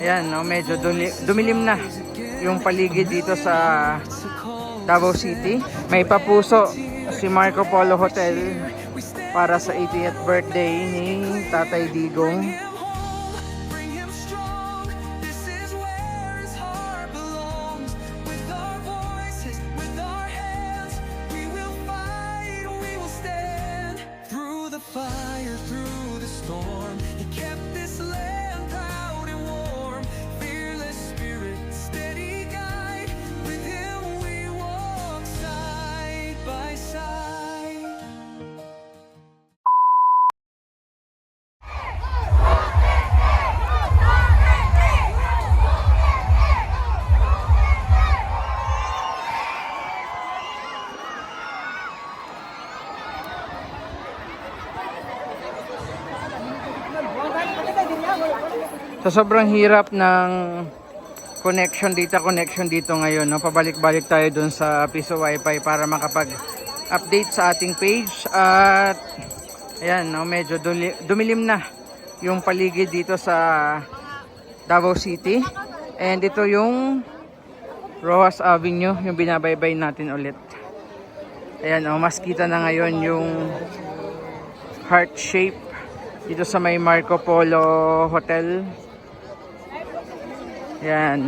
Ayan, no, medyo dumilim na yung paligid dito sa Davao City. May papuso si Marco Polo Hotel para sa 80th birthday ni Tatay Digong. Sa sobrang hirap ng connection dito, connection dito ngayon, no? pabalik-balik tayo dun sa Piso Wi-Fi para makapag-update sa ating page at ayan, no? medyo dumilim na yung paligid dito sa Davao City and ito yung Rojas Avenue, yung binabaybay natin ulit. Ayan, oh, mas kita na ngayon yung heart shape dito sa may Marco Polo Hotel. Yan.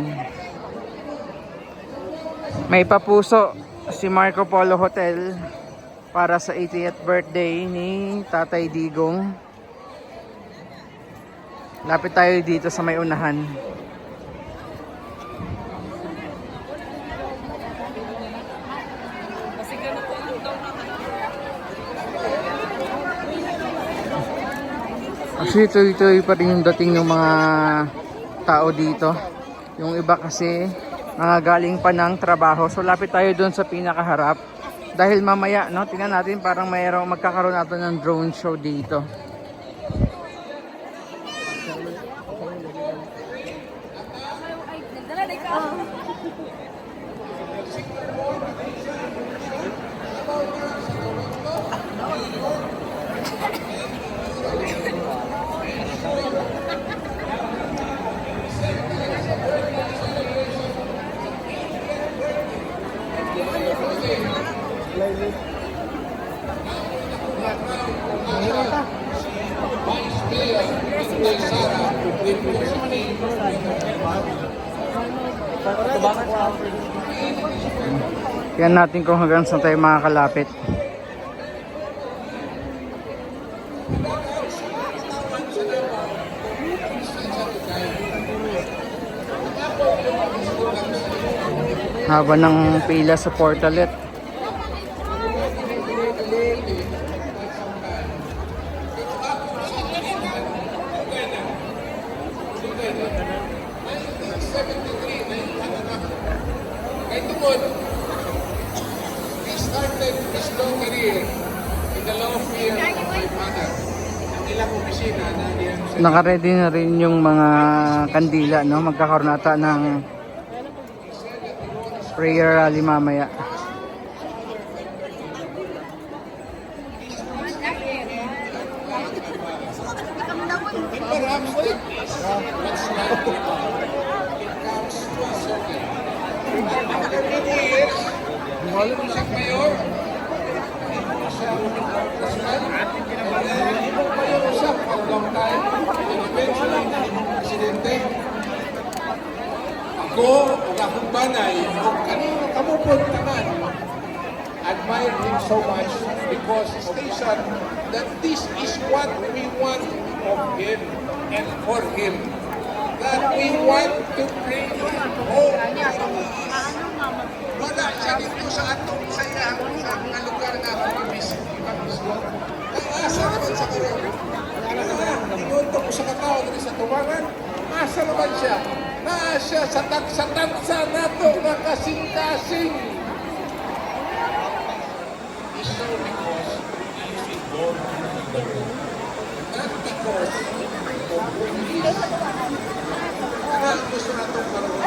May papuso si Marco Polo Hotel para sa 80th birthday ni Tatay Digong. Lapit tayo dito sa may unahan. Actually, tuloy-tuloy pa rin yung dating ng mga tao dito. Yung iba kasi nangagaling pa ng trabaho. So, lapit tayo doon sa pinakaharap. Dahil mamaya, no, tingnan natin parang mayroong magkakaroon natin ng drone show dito. Tingnan natin kung hanggang saan tayo makakalapit. Haba ng pila sa portalet. Kay Tungod, he started his long career in the law firm of my father. Ang ilang opisina na diyan sa Nakaready na rin yung mga kandila, no? Magkakaroon ata ng prayer rally mamaya. Perhaps that is what's Ako, akong banay, o kanino kamupunta man, admire him so much because station that this is what we want of him and for him. That we want to bring home. Wala siya dito sa atong sa mga lugar na ako i-visit. Asa naman sa kiro. Tingod ko sa katao dito sa tubangan. Asa naman siya? Naa siya sa tagsa-tagsa na kasing-kasing. is so because he is involved in the world. Not because of who he is. Ang gusto natin karoon,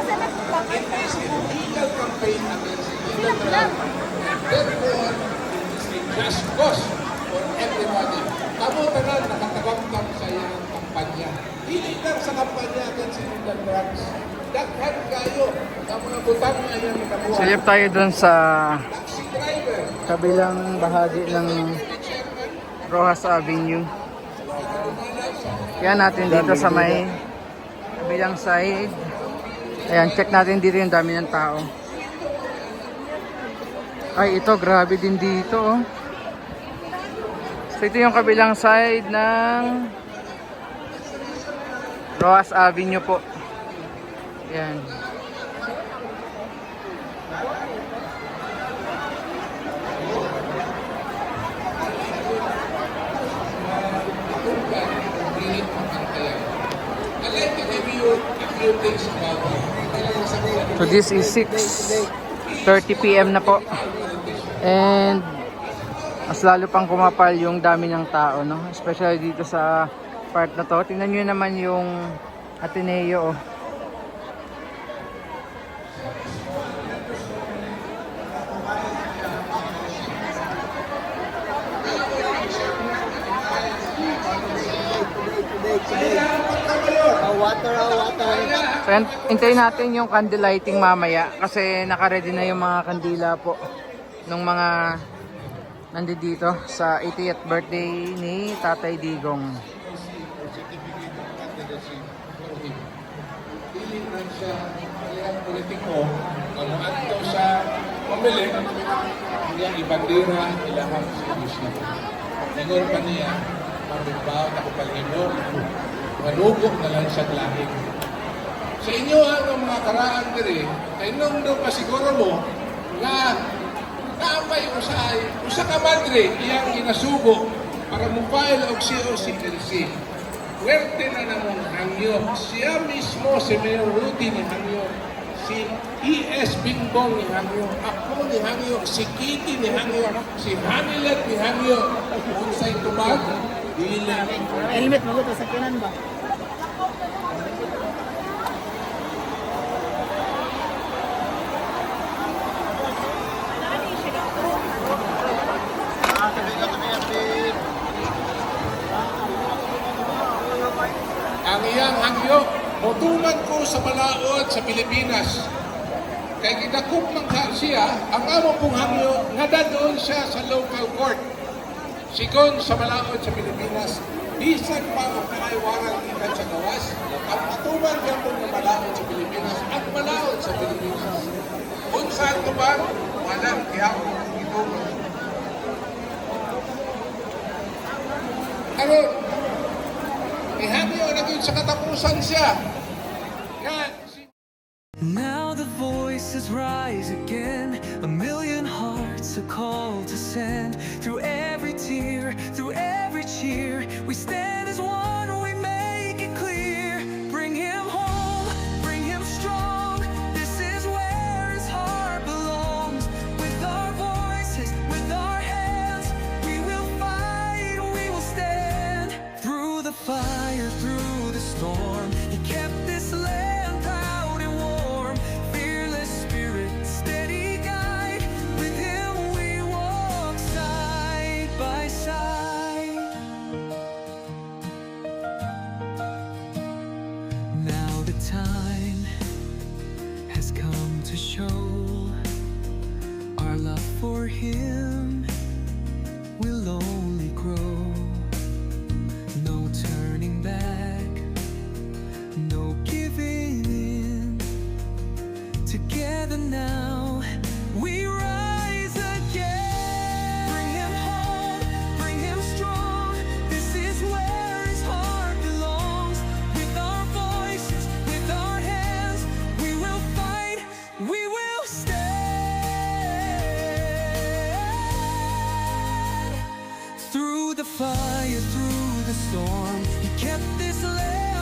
it is a legal campaign against illegal drug. Therefore, it is a just cause for everybody. Kamo tanan nakatagam sa iyang kampanya. Dili lang sa kampanya against illegal drugs. Daghan kayo ang mga butang na yan nakabuhat. Silip tayo dun sa kabilang bahagi ng Rojas Avenue. Yan natin dito sa may kabilang side. Ayan, check natin dito yung dami ng tao. Ay, ito, grabe din dito, oh. So, ito yung kabilang side ng Rojas Avenue po. Yan. So this is 6.30 p.m. na po. And mas lalo pang kumapal yung dami ng tao, no? Especially dito sa part na to. Tingnan nyo naman yung Ateneo, oh. So, hintayin natin yung candle lighting mamaya kasi naka-ready na yung mga kandila po ng mga nandito sa 80th birthday ni Tatay Digong. Dili man siya alihang politiko, mga daw sa pamili, niya ibandira ilahang servisyo. Ningon pa niya, mabibaw na kupalhimo, manugok na lang siya lahing. Sa inyo ang mga karaan diri, kay nung doon pa siguro mo, nga naamay usay, usa ka madre, iyang ginasugo para mo file og COCLC. Puwerte na namang hangyo. Siya mismo si Mayor Rudy ni hangyo. Si E.S. Bingbong ni hangyo. Ako ni hangyo. Si Kitty ni hangyo. Si Hanilet ni hangyo. Kung sa'y tumag, dili. Helmet mo sa sakyanan ba? ang iyang hangyo. Motuman ko sa Malaod sa Pilipinas. Kay kinakop man siya, ang amo pong hangyo, nga doon siya sa local court. Sigon sa Malaod sa Pilipinas, bisan pa ang nakaiwaran ikan sa gawas, ang matuman niya po ng Malaod sa Pilipinas, at Malaod sa Pilipinas. Kung saan ko ba, walang kiyako ito. Aron, ihangyo na yun sa katapusan siya. Time has come to show our love for him will only grow. No turning back, no giving in. Together now, the fire, through the storm. He kept this land.